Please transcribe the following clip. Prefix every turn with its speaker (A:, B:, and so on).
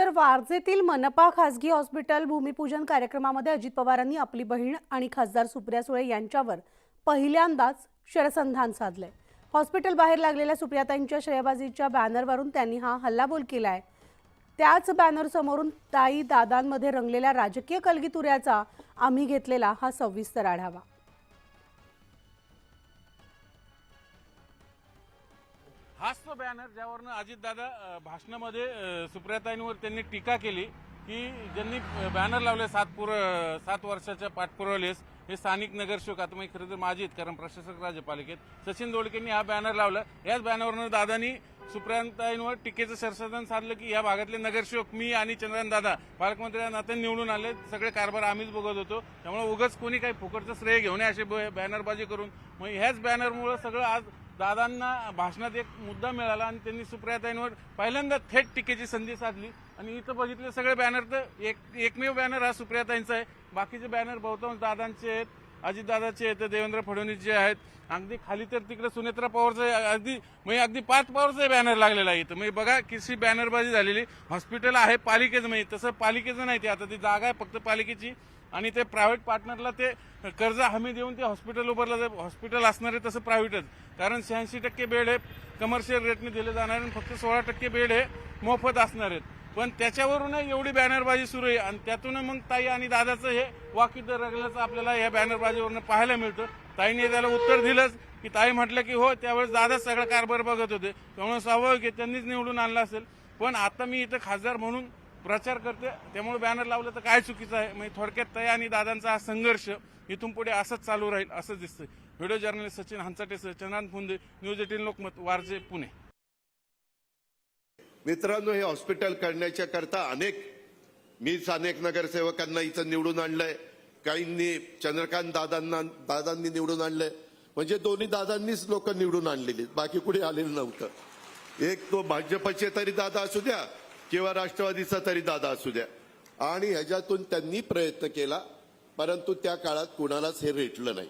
A: तर वारजेतील मनपा खासगी हॉस्पिटल भूमिपूजन कार्यक्रमामध्ये अजित पवारांनी आपली बहीण आणि खासदार सुप्रिया सुळे यांच्यावर पहिल्यांदाच शरसंधान साधले हॉस्पिटल बाहेर लागलेल्या सुप्रियाताईंच्या श्रेयबाजीच्या बॅनरवरून त्यांनी हा हल्लाबोल केला आहे त्याच बॅनर समोरून ताई दादांमध्ये रंगलेल्या राजकीय कलगीतुऱ्याचा आम्ही घेतलेला हा सविस्तर आढावा.
B: हाच तो बॅनर ज्यावरनं अजितदादा भाषणामध्ये सुप्रियाताईंवर त्यांनी टीका केली की ज्यांनी बॅनर लावले सात पुर सात वर्षाच्या पाठपुरावलेस हे स्थानिक नगरसेवक आता मी खरं तर माझे आहेत कारण प्रशासक राज्यपालिकेत सचिन दोडकेंनी हा बॅनर लावला. याच बॅनरवरनं दादानी सुप्रियांताईंवर टीकेचं शरसदान साधलं की या भागातले नगरसेवक मी आणि चंद्रकांत दादा पालकमंत्री या नात्याने निवडून आले. सगळे कारभार आम्हीच बघत होतो. त्यामुळे उगाच कोणी काही फुकटचं श्रेय घेऊ नये असे ब- बॅनरबाजी करून. मग ह्याच बॅनरमुळे सगळं आज दादांना भाषणात एक मुद्दा मिळाला आणि त्यांनी सुप्रियाताईंवर पहिल्यांदा थेट टीकेची संधी साधली. आणि इथं बघितले सगळे बॅनर तर एक एकमेव बॅनर हा सुप्रियाताईंचा आहे. बाकीचे बॅनर बहुतांश दादांचे आहेत. अजितदादाचे आहेत देवेंद्र फडणवीस जे आहेत. अगदी खाली तर तिकडे सुनेत्रा पवारचं अगदी म्हणजे अगदी पाच पवारचं बॅनर लागलेला आहे इथं. म्हणजे बघा किती बॅनरबाजी झालेली. हॉस्पिटल आहे पालिकेचं म्हणजे तसं पालिकेचं नाही ते. आता ती जागा आहे फक्त पालिकेची. आणि ते प्रायव्हेट पार्टनरला ते कर्ज हमी देऊन ते हॉस्पिटल उभारलं हॉस्पिटल असणार आहे तसं प्रायव्हेटच कारण शहाऐंशी टक्के बेड हे कमर्शियल रेटने दिले जाणार आणि फक्त सोळा टक्के बेड हे मोफत असणार आहेत. पण त्याच्यावरून एवढी बॅनरबाजी सुरू आहे. आणि त्यातून मग ताई आणि दादाचं हे वाकिद रगल्याचं आपल्याला या बॅनरबाजीवरून पाहायला मिळतं. ताईने त्याला उत्तर दिलंच की ताई म्हटलं की हो त्यावेळेस दादा सगळा कारभार बघत होते. त्यामुळे स्वाभाविक आहे त्यांनीच निवडून आणला असेल. पण आता मी इथं खासदार म्हणून प्रचार करते. त्यामुळे बॅनर लावलं तर काय चुकीचं आहे? म्हणजे थोडक्यात ताई आणि दादांचा हा संघर्ष इथून पुढे असंच चालू राहील असं दिसतंय. Video journalist Sachin Hanchate Chandran Phunde news eighteen Lokmat Warje Pune.
C: मित्रांनो हे हॉस्पिटल करण्याच्या करता अनेक मीच अनेक नगरसेवकांना इथं निवडून आणलंय. काहींनी चंद्रकांत दादांना दादांनी निवडून आणलंय. म्हणजे दोन्ही दादांनीच लोक निवडून आणलेली बाकी कुठे आलेलं नव्हतं. एक तो भाजपचे तरी दादा असू द्या किंवा राष्ट्रवादीचा तरी दादा असू द्या. आणि ह्याच्यातून त्यांनी प्रयत्न केला परंतु त्या काळात कुणालाच हे रेटलं नाही.